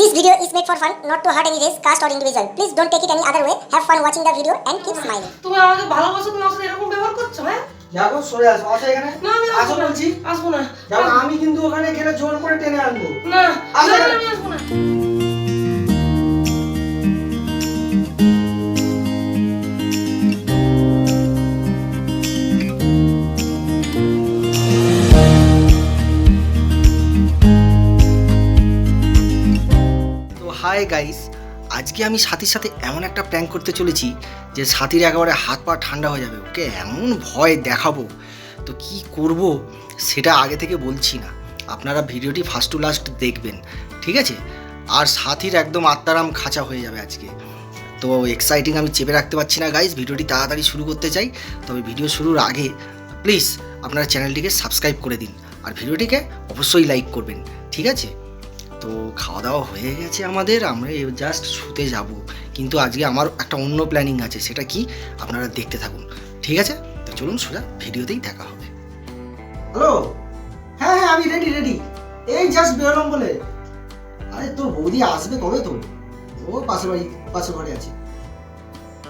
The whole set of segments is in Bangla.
This video is made for fun, not to hurt any race, caste or individual. Please don't take it any other way. Have fun watching the video and keep smiling. তুমি আমাকে ভালোবাসো তুমি আমার সাথে এরকম ব্যবহার করছ হ্যাঁ দেখো সরে আসো আসো এখানে না আমি আসো বলছি আসব না দেখো আমি কিন্তু ওখানে গেলে জোর করে টেনে আনব না আসো না, এখানে। আমি আসব না গাইস আজকে আমি সাথীর সাথে এমন একটা প্র্যাঙ্ক করতে চলেছি যে সাথীর একেবারে হাত পা ঠান্ডা হয়ে যাবে, ওকে? এমন ভয় দেখাবো। তো কি করব সেটা আগে থেকে বলছি না। আপনারা ভিডিওটি ফার্স্ট টু লাস্ট দেখবেন, ঠিক আছে? আর সাথীর একদম আত্মারাম খাঁচা হয়ে যাবে আজকে। তো এক্সাইটিং আমি চেপে রাখতে পারছি না গাইস ভিডিওটি তাড়াতাড়ি শুরু করতে চাই। তবে ভিডিও শুরুর আগে প্লিজ আপনারা চ্যানেলটিকে সাবস্ক্রাইব করে দিন। আর ভিডিওটিকে অবশ্যই লাইক করবেন, ঠিক আছে? তো খাওয়া দাওয়া হয়ে গেছে আমাদের, আমরা জাস্ট শুতে যাব। কিন্তু আজকে আমার একটা অন্য প্ল্যানিং আছে, সেটা কি? আপনারা দেখতে থাকুন। ঠিক আছে? তো চলুন সোজা ভিডিওতেই দেখা হবে। হ্যালো হ্যাঁ হ্যাঁ আমি রেডি রেডি এই জাস্ট বেরোলাম বলে। আরে, তোর বৌদি আসবে কবে তো? ও পাশের বাড়ি, পাশের ঘরে আছে।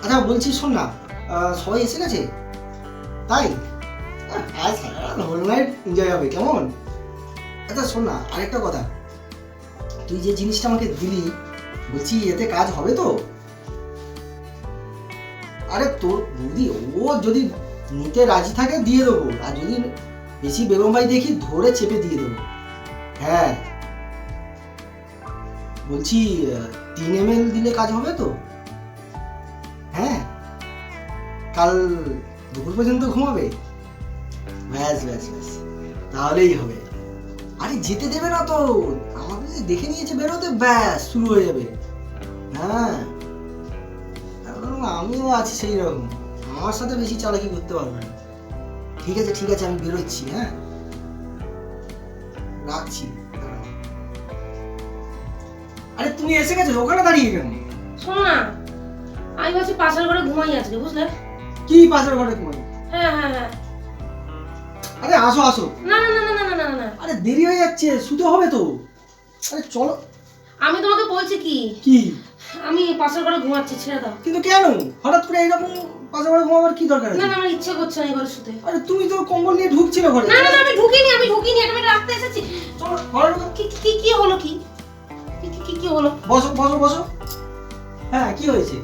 আচ্ছা বলছি শোন না সবাই এসে গেছে? তাই? আজ হোল নাইট এনজয় হবে, কেমন? আচ্ছা শোন না, আরেকটা কথা। তুই যে জিনিসটা আমাকে দিলি, বলছি এতে কাজ হবে তো? আরে তোর বৌদি, ও যদি নিতে রাজি থাকে দিয়ে দেবো, আর যদি বেশি বেগম ভাই দেখি ধরে চেপে দিয়ে দেবো। হ্যাঁ। বলছি, তিন এম দিলে কাজ হবে তো? হ্যাঁ। কাল দুপুর পর্যন্ত ঘুমাবে? ব্যাস ব্যাস ব্যাস। তাহলেই হবে। আরে যেতে দেবে না তো। আমাকে যদি দেখে নিয়েছে বেরোতে ব্যাস শুরু হয়ে যাবে। হ্যাঁ। আমিও আছি সেই রকম আমার সাথে বেশি চালাকি করতে পারবে না। ঠিক আছে ঠিক আছে আমি বেরোচ্ছি হ্যাঁ? রাখছি আরে তুমি এসে গেছো ওখানে দাঁড়িয়ে কেন? শোনো না আমি ভাবছি পাশের ঘরে ঘুমাই আজকে বুঝলে? কি পাশের ঘরে ঘুমাই? হ্যাঁ হ্যাঁ হ্যাঁ। আরে আসো আসো। না না না না না। আরে দেরি হয়ে যাচ্ছে শুতে হবে তো। আরে চলো। আমি তোমাকে বলছি কি? কি? আমি পাশের ঘরে ঘুমাচ্ছি ছেড়ে দাও। কিন্তু কেন? হঠাৎ করে এইরকম পাশের ঘরে ঘুমাবার কি দরকার না না আমার ইচ্ছে করছে না ঘরে শুতে। আরে তুমি তো কম্বল নিয়ে ঢুকছিলে ঘরে। না না আমি ঢুকিনি আমি ঢুকিনি আমি রাখতে এসেছি। চলো ঘরে কি কি কি হলো কি কি- কি কি হলো? বসো বসো বসো। হ্যাঁ কি হয়েছে?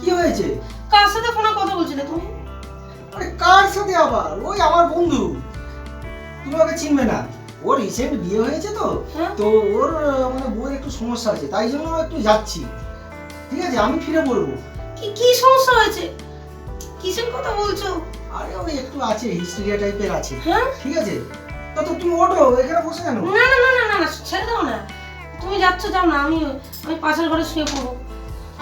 কি হয়েছে? কার সাথে ফোনে কথা বলছিলে তুমি? আরে কার সাথে আবার? ওই আমার বন্ধু। তুমি ওকে চিনবে না। ওর রিসেন্ট বিয়ে হয়েছে তো হ্যাঁ। তো ওর মানে বউয়ের একটু সমস্যা আছে তাই জন্য একটু যাচ্ছি। ঠিক আছে আমি ফিরে বলব। কি কি সমস্যা হয়েছে? কিসের কথা বলছো? আরে ওই একটু আছে হিস্ট্রিয়া টাইপের আছে। হ্যাঁ? ঠিক আছে? তা তো তুমি ওঠো এখানে বসে কেন? না না না না না ছেড়ে দাও না। তুমি যাচ্ছ যাও না আমি আমি পাশের ঘরে শুয়ে পড়ব।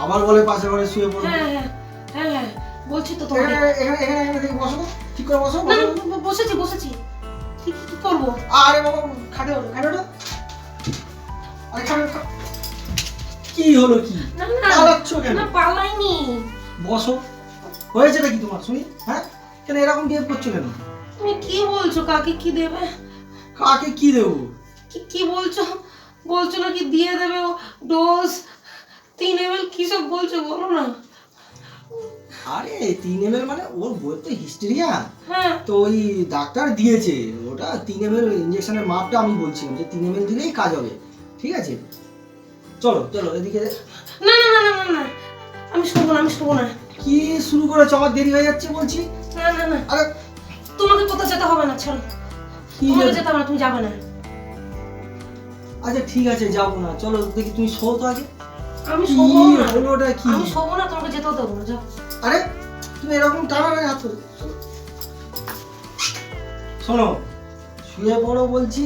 আবার বলে পাশের ঘরে শুয়ে পড়ব? হ্যাঁ হ্যাঁ হ্যাঁ হ্যাঁ বলছি তো তোমাকে। এখানে এখানে এখানে বসো ঠিক করে বসো বসেছি বসেছি। কি করব? আরে বাবা খাটে ওঠো খাটে ওঠো। আরে খাটে কি হলো কি? পালাচ্ছ কেন? না পালাইনি। বসো। হয়েছেটা কি তোমার শুনি হ্যাঁ? কেন এরকম বিহেভ করছ কেন? তুমি কি বলছো কাকে কি দেবে? কাকে কি দেবো? কি কি বলছো? বলছো নাকি দিয়ে দেবে ও ডোজ তিন এমএল কি সব বলছো বলো না। আরে তিন এম মানে ওর বইয়ের তো হিস্টেরিয়া হ্যাঁ। তো ওই ডাক্তার দিয়েছে ওটা তিন এম এল ইঞ্জেকশনের মাপটা আমি বলছিলাম যে তিন এম দিলেই কাজ হবে ঠিক আছে? চলো চলো এদিকে না না না না না আমি শোবো না আমি শোবো না। কি শুরু করেছ? আমার দেরি হয়ে যাচ্ছে বলছি। না না না। আরে। তোমাকে কোথাও যেতে হবে না কি তোমাকে যেতে হবে না তুমি যাবে না। আচ্ছা ঠিক আছে যাব না। চলো দেখি তুমি শো তো আগে। আমি শোবো না। ওটা কি? আমি শোবো না তোমাকে যেতেও দেবো না যাও। আরে তুমি এরকম টানা না হাত ধরে। শোনো। শুয়ে পড়ো বলছি।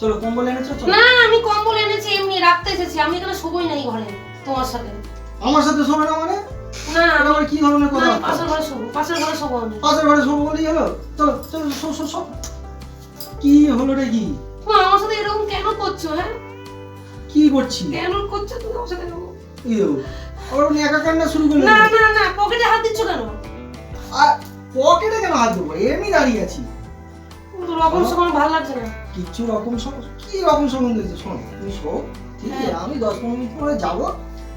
চলো কম্বল এনেছো? চলো। না আমি কম্বল এনেছি এমনি রাখতে এসেছি। আমি এখানে শোবই নাই ঘরে তোমার সাথে। আমার সাথে শোবে না মানে? না এটা আবার কি ধরনের কথা? পাশের ঘরে শোবো পাশের ঘরে শোবো আমি। পাশের ঘরে শোবো বলেই হলো। চলো চলো শো শো শো। কি হলো রে কি? তুমি আমার সাথে এরকম কেন করছ হ্যাঁ? কি করছি? কেন করছ তুমি আমার সাথে এরকম? এই ওর উনি একা কান্না শুরু করলেন না না না পকেটে হাত দিচ্ছ কেন? আর পকেটে কেন হাত দেবো? এমনি দাঁড়িয়ে আছি। রকম সময় ভালো লাগছে না। কিচ্ছু রকম সম- কি রকম সম্বন্ধ হয়েছে শোনো তুমি শো ঠিক আছে? হ্যাঁ। আমি দশ পনেরো মিনিট পরে যাব।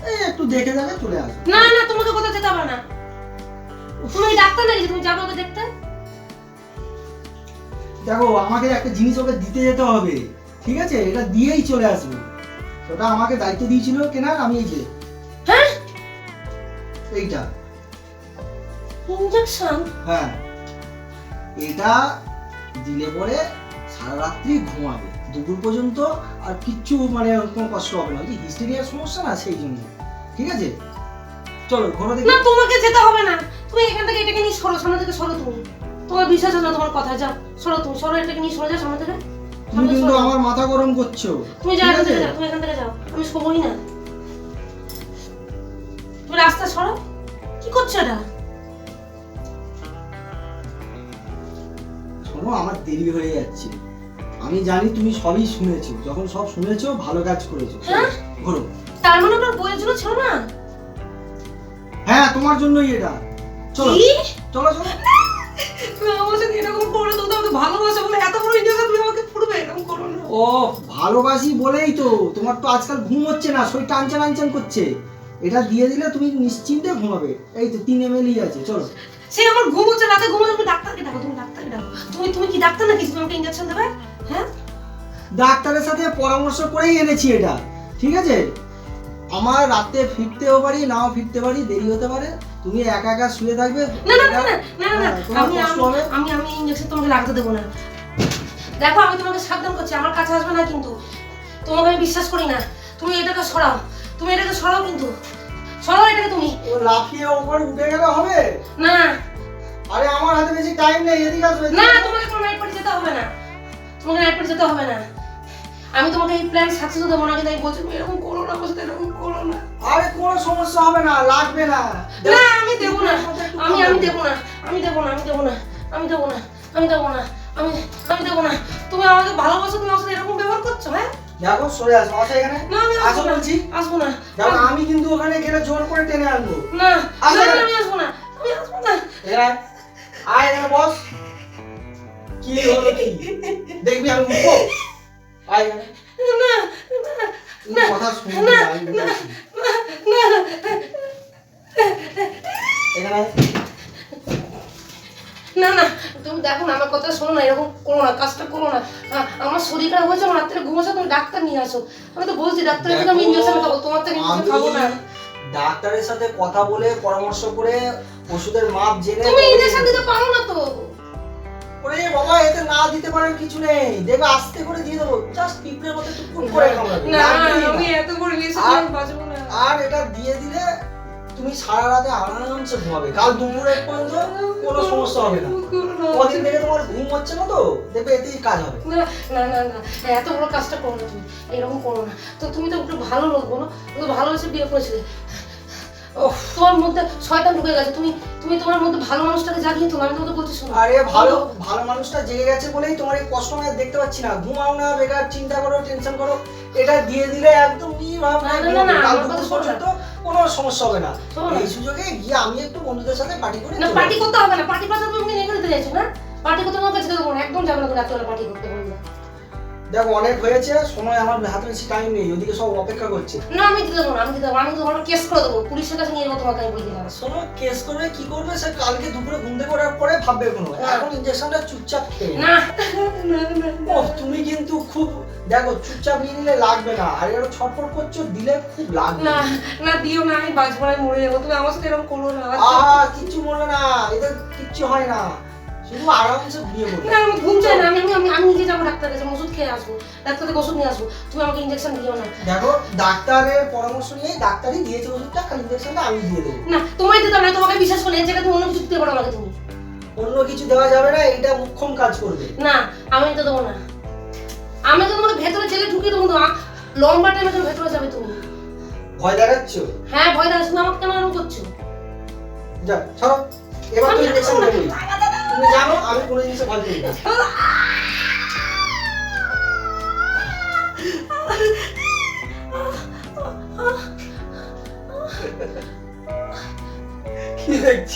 এই একটু দেখে দেখে চলে আসব। না না তোমাকে কোথাও যেতে হবে না। তুমি ডাক্তার নাকি? যে তুমি যাবে ওকে দেখতে? দেখো আমাকে একটা জিনিস ওকে দিতে যেতে হবে ঠিক আছে? এটা দিয়েই চলে আসবে। ওটা আমাকে দায়িত্ব দিয়েছিল কেনার আমি এই যে হ্যাঁ এইটা। ইঞ্জেকশন হ্যাঁ। এটা দিলে পরে সারা রাত্রি ঘুমাবে দুপুর পর্যন্ত আর কিচ্ছু মানে কোনো কষ্ট হবে না। ওই হিস্টেরিয়ার সমস্যা না সেই জন্য। ঠিক আছে? চলো ঘরে দেখি। না তোমাকে যেতে হবে না। তুমি এখান থেকে এটাকে নিয়ে সরো সামনে থেকে সরো তুমি। তোমার বিশ্বাস না তোমার কথা? যাও সরো তুমি সরো এটাকে নিয়ে সরে যাও সামনে থেকে। তুমি কিন্তু আমার মাথা গরম করছ। তুমি যাও তুমি এখান থেকে যাও। আমি শোবই না। তুমি রাস্তা সরো। কি করছ এটা শোনো আমার দেরি হয়ে যাচ্ছে। আমি জানি তুমি সবই শুনেছো। যখন সব শুনেছো ভালো কাজ করেছ। হ্যাঁ? ঘোরো। তার মানে ওটার বইয়ের জন্য ছিল না? হ্যাঁ তোমার জন্যই এটা। চলো। কি? চলো চলো। তুমি আমার সাথে এরকম করো তো আমাকে ভালোবাসো বলে এত বড় ইন্ডিয়া তুমি আমাকে পুরবে এরকম করো না। ও ভালোবাসি বলেই তো। তোমার তো আজকাল ঘুম হচ্ছে না শরীর টানচান আনচান করছে। এটা দিয়ে দিলে তুমি নিশ্চিন্তে ঘুমাবে। এই তো তিন এমএলই আছে চলো। সে আমার ঘুম হচ্ছে রাতে ঘুম হচ্ছে তুমি ডাক্তারকে ডাকো তুমি ডাক্তারকে ডাকো। তুমি তুমি কি ডাক্তার নাকি? তুমি আমাকে ইঞ্জেকশন দেবে? হ্যাঁ? ডাক্তারের সাথে পরামর্শ করেই এনেছি এটা ঠিক আছে? আমার রাতে ফিরতেও পারি নাও ফিরতে পারি দেরি হতে পারে। তুমি একা একা শুয়ে থাকবে। না না না না না হ্যাঁ, আমি আমি আমি ইঞ্জেকশন তোমাকে লাগতে দেবো না। দেখো আমি তোমাকে সাবধান করছি আমার কাছে আসবে না কিন্তু। তোমাকে আমি বিশ্বাস করি না। তুমি এটাকে সরাও। তুমি এটাকে সরাও কিন্তু। সরাও এটাকে তুমি। ও লাফিয়ে ওপরে উঠে গেলে হবে? না। আরে আমার হাতে বেশি টাইম নেই এদিকে আসবে না তোমাকে কোনো নাইট পার্টি যেতে হবে না। তোমাকে নাইট পার্টি যেতে হবে না। আমি তোমাকে এই প্ল্যান সাকসেস দেবো না কিন্তু আমি বলছি তুমি এরকম করো না বলছি এরকম করো না। আরে কোনো সমস্যা হবে না লাগবে না। না আমি দেবো না। আমি আমি দেবো না। আমি দেবো না আমি দেবো না। আমি দেবো না আমি দেবো না। আমি আমি দেবো না। তুমি আমাকে ভালোবাসো তুমি আমার সাথে এরকম ব্যবহার করছ হ্যাঁ? দেখো সরে আসো আসো এখানে না আমি আসো আসব না বলছি আসব না দেখো আমি কিন্তু ওখানে গেলে জোর করে টেনে আনব না আসো না, না। আমি আসব না আমি আসব না এখানে আয়। এখানে বস কি হলো কি দেখবি আমি উঠবো আয় না তুমি কথা শুনবি না আমি বলছি। এখানে। না না তুমি দেখো না আমার কথা শোনো না এরকম করো না কাজটা করো না। আমার শরীর খারাপ হয়েছে আমার রাত্রে ঘুমাচ্ছে তুমি ডাক্তার নিয়ে আসো। আমি তো বলছি ডাক্তারের থেকে আমি ইঞ্জেকশন খাব তোমার থেকে ইঞ্জেকশন খাব না। ডাক্তারের সাথে কথা বলে পরামর্শ করে ওষুধের মাপ জেনে তুমি ইঞ্জেকশন দিতে পারো না তো। ওরে বাবা এতে না দিতে পারার কিছু নেই। দেখবে আস্তে করে দিয়ে দেবো জাস্ট পিঁপড়ের মতো টুকুন করে কামড়াবে। না আমি এত করে নিয়েছি বাঁচবো না। আর এটা দিয়ে দিলে তুমি সারা রাতে আরামসে ঘুমাবে। কাল দুপুরের পর্যন্ত কোনো সমস্যা হবে না। কদিন থেকে তোমার ঘুম হচ্ছে না তো? দেখবে এতেই কাজ হবে। না না না না। এত বড় কাজটা করো না তুমি। এরকম করো না। তো তুমি তো একটু ভালো লোক বলো। ভালোবেসে বিয়ে করেছিলে। তোমার মধ্যে শয়তান ঢুকে গেছে। তুমি তুমি তোমার মধ্যে ভালো মানুষটাকে জাগিয়ে তোলো আমি তোমাকে বলছি শোনো। আরে ভালো ভালো মানুষটা জেগে গেছে বলেই তোমার এই কষ্ট আমি দেখতে পাচ্ছি না। ঘুমাও না বেকার চিন্তা করো টেনশন করো। এটা দিয়ে দিলে একদম নির্ভাব না, না, না, না, আমার কথা দুপুর শোনো কোনো সমস্যা হবে না। এই সুযোগে গিয়ে আমি একটু বন্ধুদের সাথে পার্টি করে না পার্টি করতে হবে না পার্টি করতে তুমি নিয়ে দিতে চাইছো না? পার্টি করতে তোমার কাছে দেবো না একদম যাবে না রাত্রে পার্টি করতে বলব না দেখো অনেক হয়েছে সময় আমার হাতে বেশি টাইম নেই ওদিকে সব অপেক্ষা করছে। না আমি দিতে দেবো না আমি দিতে দেবো না। আমি তোমার কেস করে দেবো পুলিশের কাছে নিয়ে যাব তোমাকে আমি বলে দিলাম শোনো কেস করবে কি করবে সে কালকে দুপুরে ঘুম থেকে ওঠার পরে ভাববে কোনো। এখন ইঞ্জেকশনটা চুপচাপ খেয়ে না। না না ও তুমি কিন্তু খুব দেখো চুপচাপ নিয়ে নিলে লাগবে না। আর এরকম ছটফট করছ দিলে খুব লাগবে। না না দিও না আমি বাঁচবো না মরে যাব। তুমি আমার সাথে এরকম করো না। আহা কিচ্ছু বলবে না। এদের কিচ্ছু হয় না। শুধু আরামসে বিয়ে করবে না আমি ঘুম চাই না আমি আমি আমি নিজে যাব ডাক্তার কাছে ওষুধ খেয়ে আসব। ডাক্তার থেকে ওষুধ নিয়ে আসব। তুমি আমাকে ইঞ্জেকশন দিও না। দেখো ডাক্তারের পরামর্শ নিয়ে ডাক্তারই দিয়েছে ওষুধটা খালি ইঞ্জেকশনটা আমি দিয়ে দেবো। না তোমায় দিতে না তোমাকে বিশ্বাস করি এর জায়গায় তুমি অন্য কিছু দিতে পারো আমাকে তুমি। অন্য কিছু দেওয়া যাবে না এটা মুখ্যম কাজ করবে। না আমি দিতে দেবো না। আমি তো তোমাকে ভেতরে ছেলে ঢুকিয়ে দেবো তো লম্বা টাইমে তুমি ভেতরে যাবে তুমি ভয় দেখাচ্ছ? হ্যাঁ ভয় দেখাচ্ছ। তুমি আমাকে কেন এরকম করছ? যা ছাড়ো এবার তো দেবো না। তুমি জানো আমি কোনো জিনিসে ভয় করি না। কি দেখছ?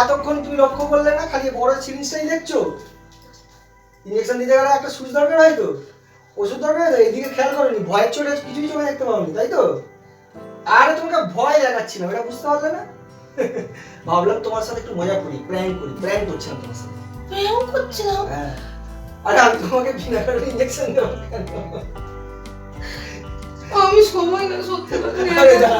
এতক্ষণ তুমি লক্ষ্য করলে না খালি বড় সিরিজটাই দেখছ? ইঞ্জেকশন দিতে গেলে একটা সুচ দরকার হয় তো। ওষুধ দরকার হয় তো এইদিকে খেয়াল করেনি ভয়ের চোটে কিছুই চোখে দেখতে পাওনি তাই তো? আরে তোমাকে ভয় দেখাচ্ছিলাম এটা বুঝতে পারলে না? ভাবলাম তোমার সাথে একটু মজা করি প্র্যাঙ্ক করি প্র্যাঙ্ক করছিলাম তোমার সাথে। প্রেম করছিলাম? হ্যাঁ। আরে আমি তোমাকে বিনা কারণে ইঞ্জেকশন দেবো আমি সময় না সত্যি আরে না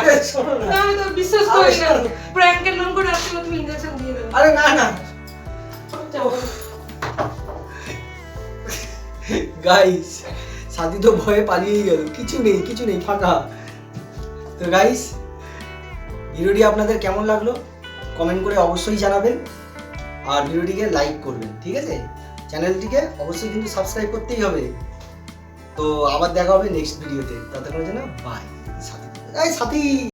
না। শোনো না। না, আমি তো বিশ্বাস করি না। প্র্যাঙ্কের নাম করে আজকে তুমি ইঞ্জেকশন দিয়ে দেবে আরে না না। গাইস সাথী তো ভয়ে পালিয়ে গেল। কিছু নেই কিছু নেই, ফাঁকা। তো গাইস ভিডিওটি আপনাদের কেমন লাগল? কমেন্ট করে অবশ্যই জানাবেন। আর ভিডিওটিকে লাইক করবেন, ঠিক আছে? চ্যানেলটিকে অবশ্যই কিন্তু সাবস্ক্রাইব করতেই হবে। তো আবার দেখা হবে নেক্সট ভিডিওতে ততক্ষণের জন্য বাই সাথী সাথী